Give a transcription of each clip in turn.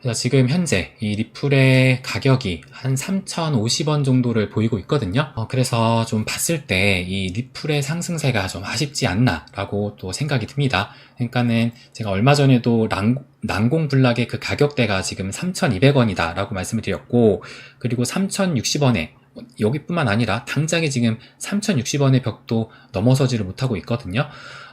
그래서 지금 현재 이 리플의 가격이 한 3,050원 정도를 보이고 있거든요. 어, 그래서 좀 봤을 때 이 리플의 상승세가 좀 아쉽지 않나라고 또 생각이 듭니다. 그러니까는 제가 얼마 전에도 랑, 난공불락의 그 가격대가 지금 3,200원이다라고 말씀을 드렸고, 그리고 3,060원에 여기뿐만 아니라 당장에 지금 3,060원의 벽도 넘어서지를 못하고 있거든요.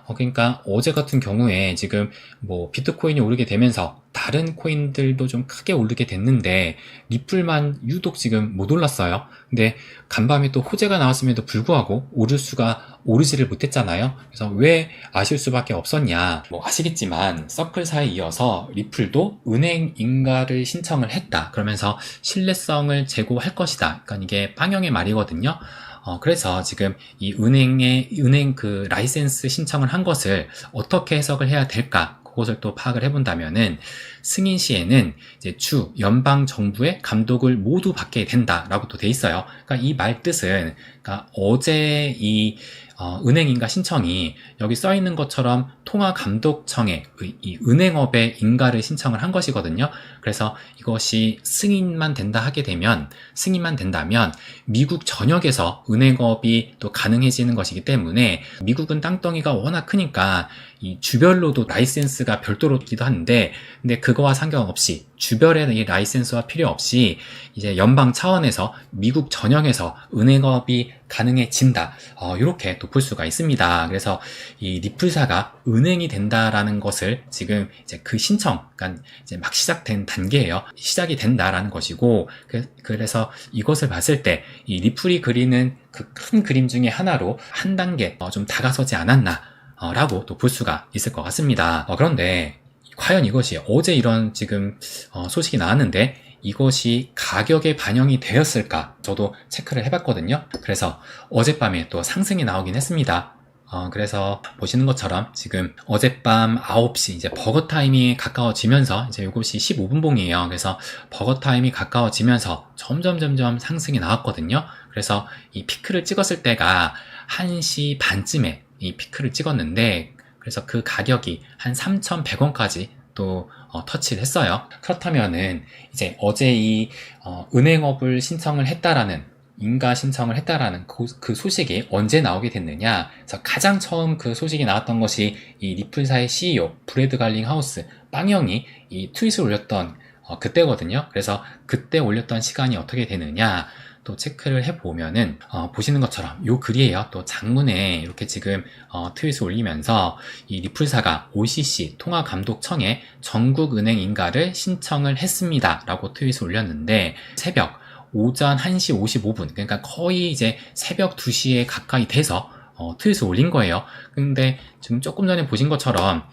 어, 그러니까 어제 같은 경우에 지금 뭐 비트코인이 오르게 되면서 다른 코인들도 좀 크게 오르게 됐는데 리플만 유독 지금 못 올랐어요. 근데 간밤에 또 호재가 나왔음에도 불구하고 오를 수가 오르지를 못했잖아요. 그래서 왜 아실 수밖에 없었냐? 뭐 아시겠지만 서클사에 이어서 리플도 은행 인가를 신청을 했다. 그러면서 신뢰성을 제고할 것이다. 그러니까 이게 빵형의 말이거든요. 어, 그래서 지금 이 은행에, 은행 그 라이센스 신청을 한 것을 어떻게 해석을 해야 될까? 그것을 또 파악을 해본다면은 승인 시에는 이제 주 연방 정부의 감독을 모두 받게 된다라고 또 돼 있어요. 그러니까 이 말 뜻은 그러니까 어제 이 어, 은행인가 신청이 여기 써 있는 것처럼 통화감독청에 이 은행업의 인가를 신청을 한 것이거든요. 그래서 이것이 승인만 된다 하게 되면 승인만 된다면 미국 전역에서 은행업이 또 가능해지는 것이기 때문에 미국은 땅덩이가 워낙 크니까 이 주별로도 라이센스가 별도로 기도 하는데 근데 그거와 상관없이 주별의 이 라이센스와 필요 없이 이제 연방 차원에서 미국 전역에서 은행업이 가능해진다. 어, 이렇게 또볼 수가 있습니다. 그래서 이 리플사가 은행이 된다라는 것을 지금 이제 그 신청, 그러니까 이제 막 시작된 단계예요. 시작이 된다라는 것이고, 그, 래서 이것을 봤을 때 이 리플이 그리는 그 큰 그림 중에 하나로 한 단계 어, 좀 다가서지 않았나. 어, 라고 또 볼 수가 있을 것 같습니다. 어, 그런데 과연 이것이 어제 이런 지금 어, 소식이 나왔는데 이것이 가격에 반영이 되었을까? 저도 체크를 해봤거든요. 그래서 어젯밤에 또 상승이 나오긴 했습니다. 어, 그래서 보시는 것처럼 지금 어젯밤 9시 이제 버거 타임이 가까워지면서 이제 이것이 15분 봉이에요. 그래서 버거 타임이 가까워지면서 점점 점점 상승이 나왔거든요. 그래서 이 피크를 찍었을 때가 1시 반쯤에 이 피크를 찍었는데 그래서 그 가격이 한 3,100원까지 또 어, 터치를 했어요. 그렇다면은 이제 어제 이 어, 은행업을 신청을 했다라는 인가 신청을 했다라는 그, 그, 소식이 언제 나오게 됐느냐? 그래서 가장 처음 그 소식이 나왔던 것이 이 리플사의 CEO 브래드 갈링 하우스 빵영이 이 트윗을 올렸던 어, 그때거든요. 그래서 그때 올렸던 시간이 어떻게 되느냐? 또 체크를 해보면은 어, 보시는 것처럼 요 글이에요. 또 장문에 이렇게 지금 어, 트윗을 올리면서 이 리플사가 OCC 통화감독청에 전국은행 인가를 신청을 했습니다. 라고 트윗을 올렸는데 새벽 오전 1시 55분 그러니까 거의 이제 새벽 2시에 가까이 돼서 어, 트윗을 올린 거예요. 근데 지금 조금 전에 보신 것처럼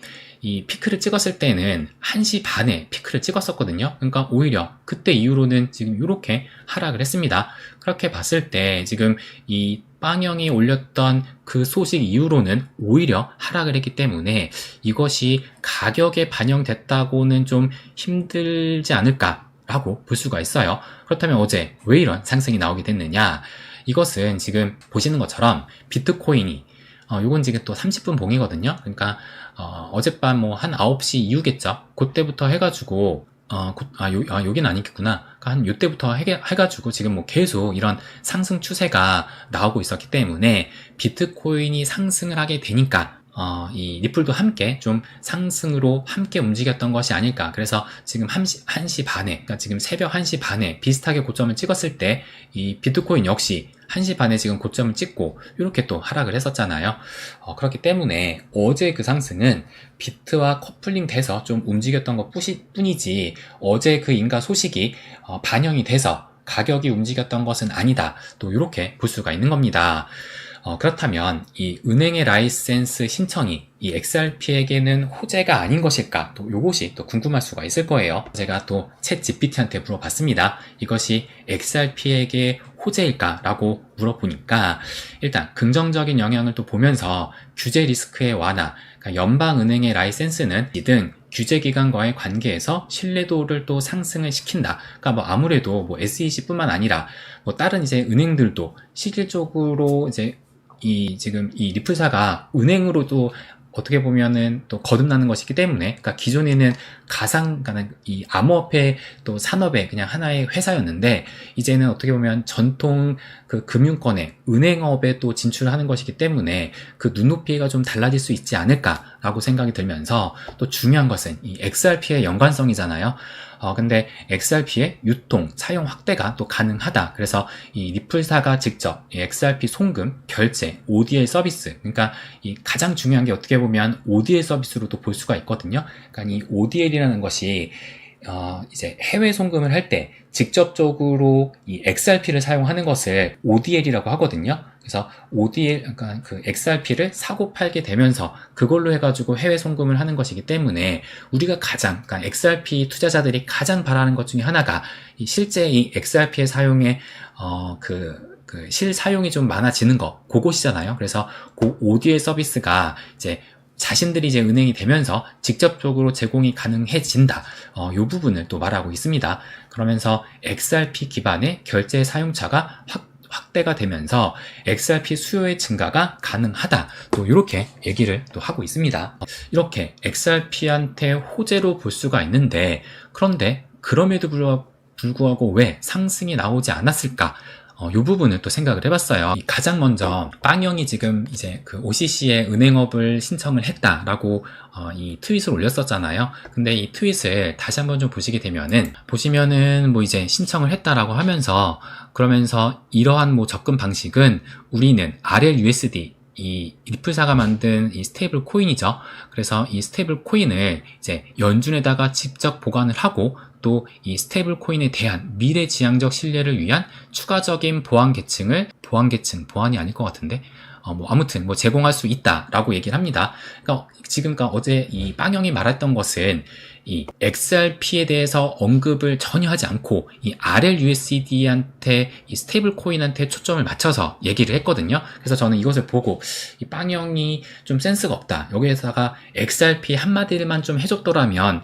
이 피크를 찍었을 때는 1시 반에 피크를 찍었었거든요. 그러니까 오히려 그때 이후로는 지금 이렇게 하락을 했습니다. 그렇게 봤을 때 지금 이 빵영이 올렸던 그 소식 이후로는 오히려 하락을 했기 때문에 이것이 가격에 반영됐다고는 좀 힘들지 않을까라고 볼 수가 있어요. 그렇다면 어제 왜 이런 상승이 나오게 됐느냐? 이것은 지금 보시는 것처럼 비트코인이 어, 요건 지금 또 30분 봉이거든요. 그러니까 어, 젯밤 뭐 한 9시 이후겠죠. 그때부터 해가지고 어, 아, 요, 아, 여긴 아니겠구나. 그러니까 한 요때부터 해, 해가지고 지금 뭐 계속 이런 상승 추세가 나오고 있었기 때문에 비트코인이 상승을 하게 되니까 어, 이 리플도 함께 좀 상승으로 함께 움직였던 것이 아닐까. 그래서 지금 1시, 1시 반에, 그러니까 지금 새벽 1시 반에 비슷하게 고점을 찍었을 때 이 비트코인 역시 1시 반에 지금 고점을 찍고 이렇게 또 하락을 했었잖아요. 어, 그렇기 때문에 어제 그 상승은 비트와 커플링 돼서 좀 움직였던 것 뿐이지 어제 그 인가 소식이 어, 반영이 돼서 가격이 움직였던 것은 아니다. 또 이렇게 볼 수가 있는 겁니다. 어, 그렇다면 이 은행의 라이센스 신청이 이 XRP에게는 호재가 아닌 것일까? 또 요것이 또 궁금할 수가 있을 거예요. 제가 또 챗 GPT한테 물어봤습니다. 이것이 XRP에게 호재일까? 라고 물어보니까 일단 긍정적인 영향을 또 보면서 규제 리스크의 완화, 그러니까 연방은행의 라이센스는 이등 규제기관과의 관계에서 신뢰도를 또 상승을 시킨다. 그러니까 뭐 아무래도 뭐 SEC뿐만 아니라 뭐 다른 이제 은행들도 실질적으로 이제 이 지금 이 리플사가 은행으로도 어떻게 보면은 또 거듭나는 것이기 때문에, 그러니까 기존에는 가상, 그러니까 이 암호화폐 또 산업의 그냥 하나의 회사였는데, 이제는 어떻게 보면 전통 그 금융권에, 은행업에 또 진출하는 것이기 때문에 그 눈높이가 좀 달라질 수 있지 않을까 라고 생각이 들면서 또 중요한 것은 이 XRP의 연관성이잖아요. 어, 근데 XRP의 유통, 사용 확대가 또 가능하다. 그래서 이 리플사가 직접 이 XRP 송금, 결제, ODL 서비스. 그러니까 이 가장 중요한 게 어떻게 보면 ODL 서비스로도 볼 수가 있거든요. 그러니까 이 ODL이라는 것이 어, 이제 해외 송금을 할 때 직접적으로 이 XRP를 사용하는 것을 ODL이라고 하거든요. 그래서 ODL, 그러니까 그 XRP를 사고 팔게 되면서 그걸로 해가지고 해외 송금을 하는 것이기 때문에 우리가 가장, 그러니까 XRP 투자자들이 가장 바라는 것 중에 하나가 이 실제 이 XRP의 사용에, 어, 그, 그 실사용이 좀 많아지는 거, 그것이잖아요. 그래서 그 ODL 서비스가 이제 자신들이 이제 은행이 되면서 직접적으로 제공이 가능해진다. 어, 이 부분을 또 말하고 있습니다. 그러면서 XRP 기반의 결제 사용자가 확 확대가 되면서 XRP 수요의 증가가 가능하다. 또 이렇게 얘기를 또 하고 있습니다. 이렇게 XRP한테 호재로 볼 수가 있는데 그런데 그럼에도 불구하고 왜 상승이 나오지 않았을까? 어, 이 부분을 또 생각을 해봤어요. 가장 먼저 빵형이 지금 이제 그 OCC에 은행업을 신청을 했다라고 어, 이 트윗을 올렸었잖아요. 근데 이 트윗을 다시 한번 좀 보시게 되면은 보시면은 뭐 이제 신청을 했다라고 하면서 그러면서 이러한 뭐 접근 방식은 우리는 RLUSD 이 리플사가 만든 이 스테이블 코인이죠. 그래서 이 스테이블 코인을 이제 연준에다가 직접 보관을 하고 또 이 스테이블 코인에 대한 미래 지향적 신뢰를 위한 추가적인 보안 계층을 보안 계층 보안이 아닐 것 같은데 어, 뭐 아무튼 뭐 제공할 수 있다라고 얘기를 합니다. 그러니까 지금 까 어제 이 빵영이 말했던 것은 이 XRP에 대해서 언급을 전혀 하지 않고 이 RLUSD한테 이 스테이블 코인한테 초점을 맞춰서 얘기를 했거든요. 그래서 저는 이것을 보고 이 빵영이 좀 센스가 없다. 여기에다가 XRP 한마디를만 좀 해줬더라면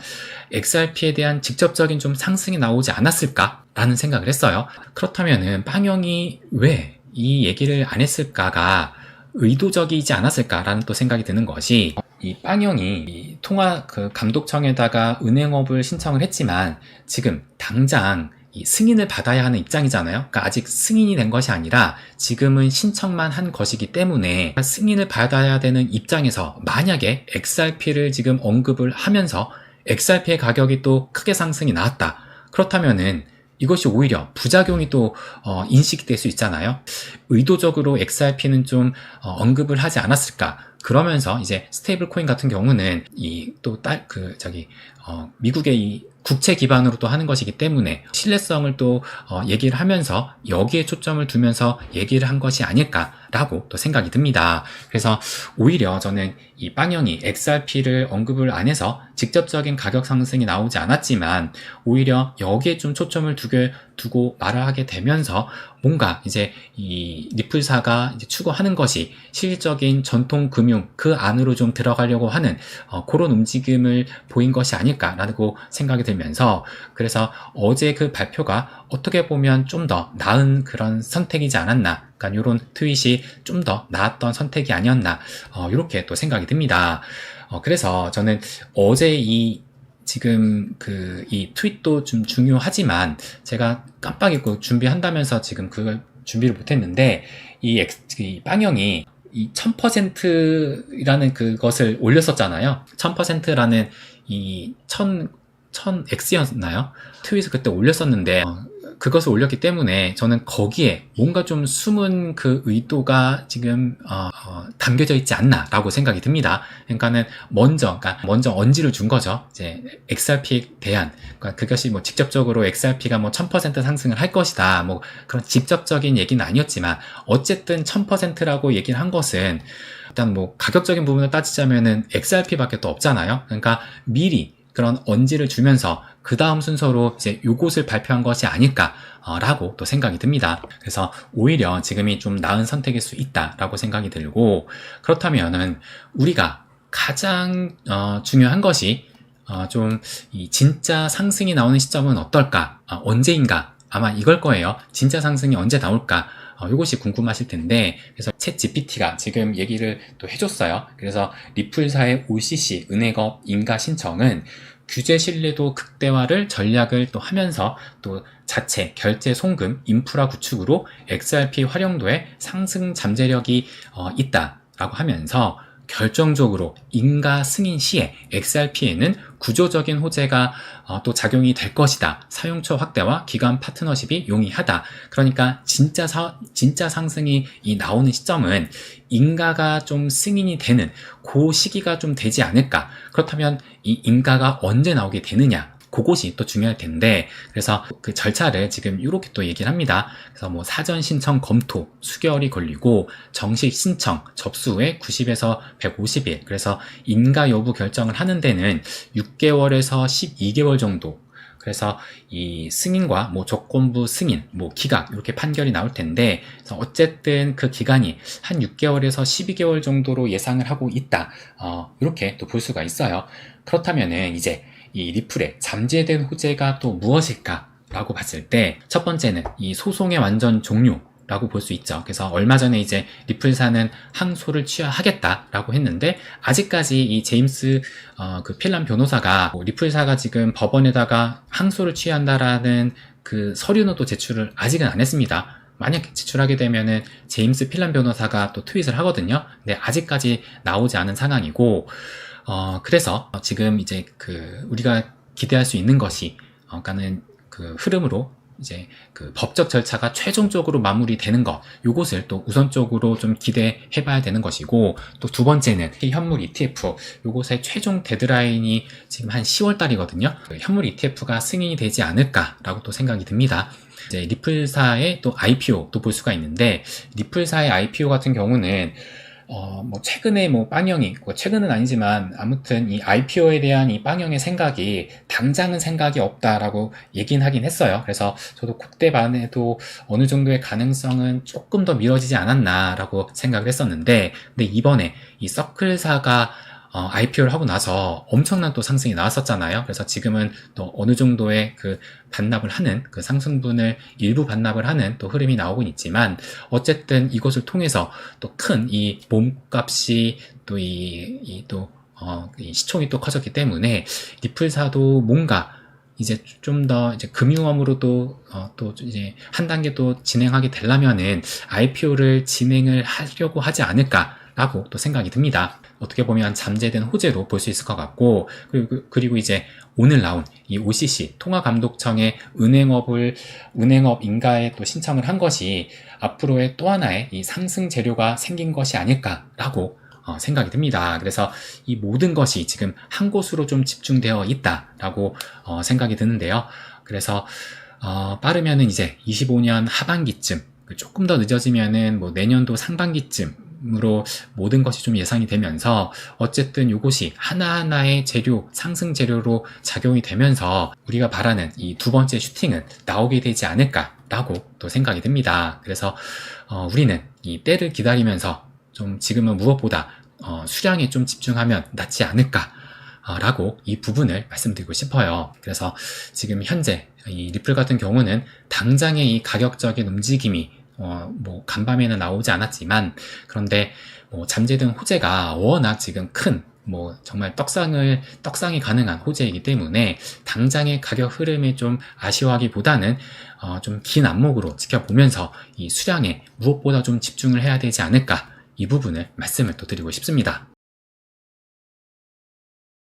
XRP에 대한 직접적인 좀 상승이 나오지 않았을까라는 생각을 했어요. 그렇다면은 빵영이 왜 이 얘기를 안 했을까가 의도적이지 않았을까라는 또 생각이 드는 것이 이 빵영이 통화 그 감독청에다가 은행업을 신청을 했지만 지금 당장 이 승인을 받아야 하는 입장이잖아요. 그러니까 아직 승인이 된 것이 아니라 지금은 신청만 한 것이기 때문에 승인을 받아야 되는 입장에서 만약에 XRP를 지금 언급을 하면서 XRP의 가격이 또 크게 상승이 나왔다. 그렇다면은 이것이 오히려 부작용이 또 어, 인식될 수 있잖아요. 의도적으로 XRP는 좀 어, 언급을 하지 않았을까? 그러면서 이제 스테이블 코인 같은 경우는 이 또 딸 그 저기 어, 미국의 이 국채 기반으로 또 하는 것이기 때문에 신뢰성을 또 어, 얘기를 하면서 여기에 초점을 두면서 얘기를 한 것이 아닐까라고 또 생각이 듭니다. 그래서 오히려 저는 이 빵영이 XRP를 언급을 안 해서 직접적인 가격 상승이 나오지 않았지만 오히려 여기에 좀 초점을 두게, 두고 말을 하게 되면서 뭔가 이제 이 리플사가 이제 추구하는 것이 실질적인 전통 금융 그 안으로 좀 들어가려고 하는 어, 그런 움직임을 보인 것이 아닐까라고 생각이 들면서 그래서 어제 그 발표가 어떻게 보면 좀 더 나은 그런 선택이지 않았나 그러니까 이런 트윗이 좀 더 나았던 선택이 아니었나 어, 이렇게 또 생각이 듭니다. 어, 그래서 저는 어제 이 지금 그 이 트윗도 좀 중요하지만 제가 깜빡 잊고 준비한다면서 지금 그걸 준비를 못했는데 이, 엑, 이 빵형이 이 1000%라는 그것을 올렸었잖아요. 1000%라는 이 1000, 1000X였나요? 트윗을 그때 올렸었는데, 어, 그것을 올렸기 때문에 저는 거기에 뭔가 좀 숨은 그 의도가 지금 어, 어, 담겨져 있지 않나라고 생각이 듭니다. 그러니까는 먼저, 그러니까 먼저 언지를 준 거죠. 이제 XRP에 대한 그러니까 그것이 뭐 직접적으로 XRP가 뭐 1000% 상승을 할 것이다. 뭐 그런 직접적인 얘기는 아니었지만 어쨌든 1000%라고 얘기를 한 것은 일단 뭐 가격적인 부분을 따지자면은 XRP밖에 또 없잖아요. 그러니까 미리 그런 언지를 주면서 그 다음 순서로 이제 요것을 발표한 것이 아닐까라고 또 생각이 듭니다. 그래서 오히려 지금이 좀 나은 선택일 수 있다라고 생각이 들고 그렇다면은 우리가 가장 어, 중요한 것이 어, 좀이 진짜 상승이 나오는 시점은 어떨까? 어, 언제인가? 아마 이걸 거예요. 진짜 상승이 언제 나올까? 어, 이것이 궁금하실 텐데 그래서 챗 GPT가 지금 얘기를 또 해줬어요. 그래서 리플사의 OCC 은행업 인가 신청은 규제 신뢰도 극대화를 전략을 또 하면서 또 자체 결제 송금 인프라 구축으로 XRP 활용도에 상승 잠재력이 어, 있다라고 하면서 결정적으로 인가 승인 시에 XRP에는 구조적인 호재가 어, 또 작용이 될 것이다. 사용처 확대와 기관 파트너십이 용이하다. 그러니까 진짜 사, 진짜 상승이 이 나오는 시점은 인가가 좀 승인이 되는 그 시기가 좀 되지 않을까. 그렇다면 이 인가가 언제 나오게 되느냐. 그것이 또 중요할 텐데 그래서 그 절차를 지금 이렇게 또 얘기를 합니다. 그래서 뭐 사전 신청 검토 수개월이 걸리고 정식 신청 접수 후에 90에서 150일 그래서 인가 여부 결정을 하는 데는 6개월에서 12개월 정도 그래서 이 승인과 뭐 조건부 승인, 뭐 기각 이렇게 판결이 나올 텐데 어쨌든 그 기간이 한 6개월에서 12개월 정도로 예상을 하고 있다. 어, 이렇게 또 볼 수가 있어요. 그렇다면은 이제 이 리플의 잠재된 호재가 또 무엇일까? 라고 봤을 때 첫 번째는 이 소송의 완전 종료 라고 볼 수 있죠. 그래서 얼마 전에 이제 리플사는 항소를 취하하겠다라고 했는데 아직까지 이 제임스 어, 그 필란 변호사가 뭐 리플사가 지금 법원에다가 항소를 취한다라는 그 서류는 또 제출을 아직은 안 했습니다. 만약 제출하게 되면은 제임스 필란 변호사가 또 트윗을 하거든요. 근데 아직까지 나오지 않은 상황이고 어, 그래서 지금 이제 그 우리가 기대할 수 있는 것이 어, 그러니까는 그 흐름으로 이제 그 법적 절차가 최종적으로 마무리되는 것, 요것을 또 우선적으로 좀 기대해 봐야 되는 것이고, 또 두 번째는 이 현물 ETF, 요것의 최종 데드라인이 지금 한 10월 달이거든요. 그 현물 ETF가 승인이 되지 않을까라고 또 생각이 듭니다. 이제 리플사의 또 IPO도 볼 수가 있는데, 리플사의 IPO 같은 경우는 어, 뭐, 최근에 뭐, 빵형이, 뭐 최근은 아니지만, 아무튼 이 IPO에 대한 이 빵형의 생각이, 당장은 생각이 없다라고 얘긴 하긴 했어요. 그래서 저도 그때 반에도 어느 정도의 가능성은 조금 더 미뤄지지 않았나라고 생각을 했었는데, 근데 이번에 이 서클사가 어, IPO를 하고 나서 엄청난 또 상승이 나왔었잖아요. 그래서 지금은 또 어느 정도의 그 반납을 하는 그 상승분을 일부 반납을 하는 또 흐름이 나오곤 있지만 어쨌든 이것을 통해서 또 큰 이 몸값이 또 이 이또 어, 이 시총이 또 커졌기 때문에 리플사도 뭔가 이제 좀 더 이제 금융업으로도 어, 또 이제 한 단계 또 진행하게 되려면은 IPO를 진행을 하려고 하지 않을까 라고 또 생각이 듭니다. 어떻게 보면 잠재된 호재로 볼 수 있을 것 같고 그리고, 그리고 이제 오늘 나온 이 OCC 통화감독청의 은행업을 은행업 인가에 또 신청을 한 것이 앞으로의 또 하나의 이 상승 재료가 생긴 것이 아닐까라고 어, 생각이 듭니다. 그래서 이 모든 것이 지금 한 곳으로 좀 집중되어 있다라고 어, 생각이 드는데요. 그래서 어, 빠르면은 이제 25년 하반기쯤 조금 더 늦어지면은 뭐 내년도 상반기쯤 으로 모든 것이 좀 예상이 되면서 어쨌든 이것이 하나하나의 재료, 상승 재료로 작용이 되면서 우리가 바라는 이 두 번째 슈팅은 나오게 되지 않을까라고 또 생각이 듭니다. 그래서 어, 우리는 이 때를 기다리면서 좀 지금은 무엇보다 어, 수량에 좀 집중하면 낫지 않을까 라고 이 부분을 말씀드리고 싶어요. 그래서 지금 현재 이 리플 같은 경우는 당장의 이 가격적인 움직임이 어, 뭐 간밤에는 나오지 않았지만 그런데 뭐 잠재된 호재가 워낙 지금 큰 뭐 정말 떡상을 떡상이 가능한 호재이기 때문에 당장의 가격 흐름에 좀 아쉬워하기보다는 어, 좀 긴 안목으로 지켜보면서 이 수량에 무엇보다 좀 집중을 해야 되지 않을까 이 부분을 말씀을 또 드리고 싶습니다.